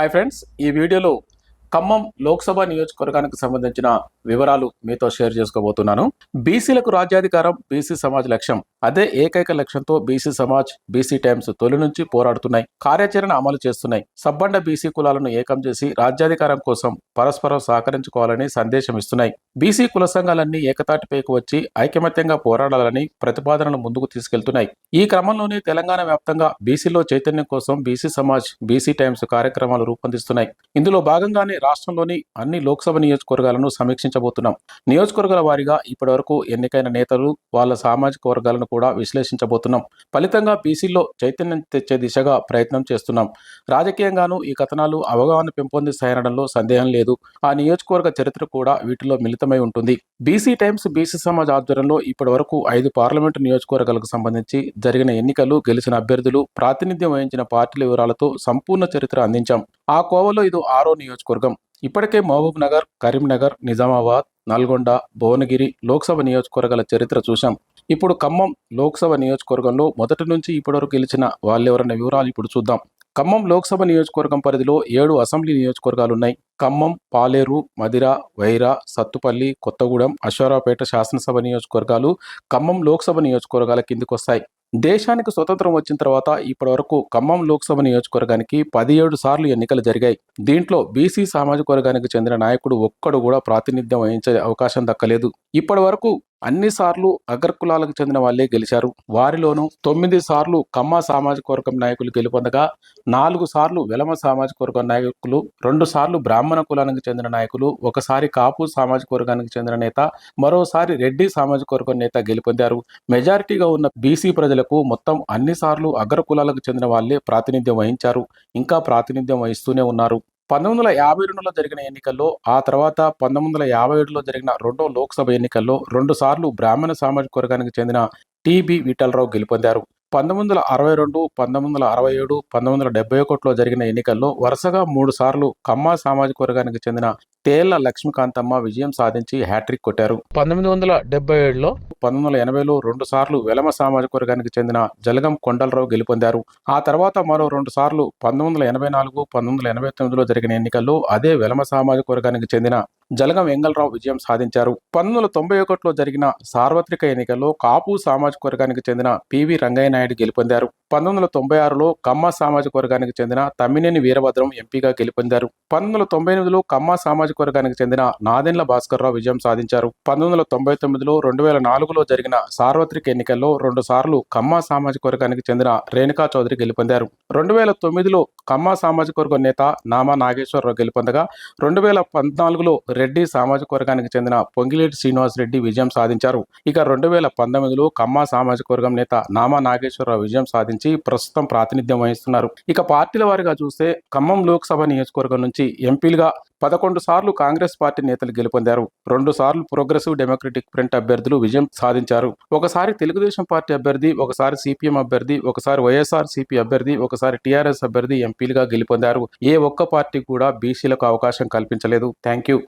Hi friends ఈ వీడియోలో ఖమ్మం లోక్సభ నియోజకవర్గానికి సంబంధించిన వివరాలు మీతో షేర్ చేసుకోబోతున్నాను. బీసీలకు రాజ్యాధికారం బీసీ సమాజ్ లక్ష్యం. అదే ఏకైక లక్ష్యంతో బీసీ సమాజ్ బీసీ టైమ్స్ తొలి నుంచి పోరాడుతున్నాయి కార్యాచరణ అమలు చేస్తున్నాయి. సబ్బండ బీసీ కులాలను ఏకం చేసి రాజ్యాధికారం కోసం పరస్పరం సహకరించుకోవాలని సందేశం ఇస్తున్నాయి. బీసీ కుల సంఘాలన్నీ ఏకతాటిపైకి వచ్చి ఐకమత్యంగా పోరాడాలని ప్రతిపాదనలు ముందుకు తీసుకెళ్తున్నాయి. ఈ క్రమంలోనే తెలంగాణ వ్యాప్తంగా బీసీలో చైతన్యం కోసం బీసీ సమాజ్ బీసీ టైమ్స్ కార్యక్రమాలు రూపొందిస్తున్నాయి. ఇందులో భాగంగానే రాష్ట్రంలోని అన్ని లోక్సభ నియోజకవర్గాలను విశ్లేషించబోతున్నాం. నియోజకవర్గాల వారీగా ఇప్పటివరకు ఎన్నికైన నేతలు వాళ్ళ సామాజిక వర్గాలను కూడా విశ్లేషించబోతున్నాం. ఫలితంగా బీసీలో చైతన్యం తెచ్చే దిశగా ప్రయత్నం చేస్తున్నాం. రాజకీయంగానూ ఈ కథనాలు అవగాహన పెంపొందిస్తాయనడంలో సందేహం లేదు. ఆ నియోజకవర్గ చరిత్ర కూడా వీటిలో మిళితమై ఉంటుంది. బీసీ టైమ్స్ బీసీ సమాజ్ ఆధ్వర్యంలో ఇప్పటి వరకు ఐదు పార్లమెంటు నియోజకవర్గాలకు సంబంధించి జరిగిన ఎన్నికలు గెలిచిన అభ్యర్థులు ప్రాతినిధ్యం వహించిన పార్టీల వివరాలతో సంపూర్ణ చరిత్ర అందించాం. ఆ కోవలో ఇది ఆరో నియోజకవర్గం. ఇప్పటికే మహబూబ్ నగర్ కరీంనగర్ నిజామాబాద్ నల్గొండ భువనగిరి లోక్సభ నియోజకవర్గాల చరిత్ర చూశాం. ఇప్పుడు ఖమ్మం లోక్సభ నియోజకవర్గంలో మొదటి నుంచి ఇప్పటివరకు గెలిచిన వాళ్ళెవరన్న వివరాలు ఇప్పుడు చూద్దాం. ఖమ్మం లోక్సభ నియోజకవర్గం పరిధిలో ఏడు అసెంబ్లీ నియోజకవర్గాలు ఉన్నాయి ఖమ్మం పాలేరు మదిర వైరా సత్తుపల్లి కొత్తగూడెం అశ్వారావుపేట శాసనసభ నియోజకవర్గాలు ఖమ్మం లోక్సభ నియోజకవర్గాల కిందికి వస్తాయి దేశానికి స్వతంత్రం వచ్చిన తర్వాత ఇప్పటివరకు ఖమ్మం లోక్సభ నియోజకవర్గానికి పదిహేడు సార్లు ఎన్నికలు జరిగాయి. దీంట్లో బీసీ సామాజిక వర్గానికి చెందిన నాయకుడు ఒక్కడు కూడా ప్రాతినిధ్యం వహించే అవకాశం దక్కలేదు. ఇప్పటి వరకు అన్ని సార్లు అగ్రకులాలకు చెందిన వాళ్ళే గెలిచారు. వారిలోనూ తొమ్మిది సార్లు కమ్మ సామాజిక వర్గం నాయకులు గెలుపొందగా నాలుగు సార్లు వెలమ సామాజిక వర్గం నాయకులు రెండు సార్లు బ్రాహ్మణ కులానికి చెందిన నాయకులు ఒకసారి కాపు సామాజిక వర్గానికి చెందిన నేత మరోసారి రెడ్డి సామాజిక వర్గం నేత గెలుపొందారు. మెజారిటీగా ఉన్న బీసీ ప్రజలకు మొత్తం అన్ని సార్లు అగ్ర కులాలకు చెందిన వాళ్ళే ప్రాతినిధ్యం వహించారు. ఇంకా ప్రాతినిధ్యం వహిస్తూనే ఉన్నారు. పంతొమ్మిది వందల యాభై రెండులో జరిగిన ఎన్నికల్లో ఆ తర్వాత పంతొమ్మిది వందల యాభై ఏడులో జరిగిన రెండో లోక్సభ ఎన్నికల్లో రెండు సార్లు బ్రాహ్మణ సామాజిక వర్గానికి చెందిన టిబి విఠలరావు గెలుపొందారు. పంతొమ్మిది వందల అరవై రెండు పంతొమ్మిది వందల అరవై ఏడు పంతొమ్మిది వందల డెబ్బై ఒకటిలో జరిగిన ఎన్నికల్లో వరుసగా మూడు సార్లు కమ్మ సామాజిక వర్గానికి చెందిన తేళ్ళ లక్ష్మీకాంతమ్మ విజయం సాధించి హ్యాట్రిక్ కొట్టారు. పంతొమ్మిది వందల డెబ్బై ఏడులో పంతొమ్మిది వందల ఎనభైలో రెండు సార్లు వెలమ సామాజిక వర్గానికి చెందిన జలగం కొండలరావు గెలుపొందారు. ఆ తర్వాత మరో రెండు సార్లు పంతొమ్మిది వందల ఎనభై నాలుగు పంతొమ్మిది వందల ఎనభై తొమ్మిదిలో జరిగిన ఎన్నికల్లో అదే వెలమ సామాజిక వర్గానికి చెందిన జలగం వెంగళరావు విజయం సాధించారు. పంతొమ్మిది వందల తొంభై ఒకటిలో జరిగిన సార్వత్రిక ఎన్నికల్లో కాపు సామాజిక వర్గానికి చెందిన పివి రంగయ్య నాయుడు గెలుపొందారు. పంతొమ్మిది వందల తొంభై ఆరులో కమ్మ సామాజిక వర్గానికి చెందిన తమ్మినేని వీరభద్రం ఎంపీగా గెలుపొందారు. పంతొమ్మిది వందల తొంభై ఎనిమిదిలో కమ్మ సామాజిక వర్గానికి చెందిన నాదెండ్ల భాస్కర్రావు విజయం సాధించారు. పంతొమ్మిది వందల తొంభై తొమ్మిదిలో రెండు వేల నాలుగులో జరిగిన సార్వత్రిక ఎన్నికల్లో రెండు సార్లు కమ్మ సామాజిక వర్గానికి చెందిన రేణుకా చౌదరి గెలుపొందారు. రెండు వేల తొమ్మిదిలో కమ్మ సామాజిక వర్గం నేత నామా నాగేశ్వరరావు గెలుపొందగా రెండు వేల పద్నాలుగులో రెడ్డి సామాజిక వర్గానికి చెందిన పొంగిలేటి శ్రీనివాస్ రెడ్డి విజయం సాధించారు. ఇక రెండు వేల పంతొమ్మిదిలో కమ్మ సామాజిక వర్గం నేత నామా నాగేశ్వరరావు విజయం సాధించి ప్రస్తుతం ప్రాతినిధ్యం వహిస్తున్నారు. ఇక పార్టీల వారిగా చూస్తే ఖమ్మం లోక్సభ నియోజకవర్గం నుంచి ఎంపీలుగా పదకొండు సార్లు కాంగ్రెస్ పార్టీ నేతలు గెలుపొందారు. రెండు సార్లు ప్రోగ్రెసివ్ డెమోక్రటిక్ ఫ్రంట్ అభ్యర్థులు విజయం సాధించారు. ఒకసారి తెలుగుదేశం పార్టీ అభ్యర్థి ఒకసారి సిపిఎం అభ్యర్థి ఒకసారి వైఎస్ఆర్ సిపి అభ్యర్థి ఒకసారి టీఆర్ఎస్ అభ్యర్థి ఎంపీలుగా గెలుపొందారు. ఏ ఒక్క పార్టీ కూడా బీసీలకు అవకాశం కల్పించలేదు. Thank you.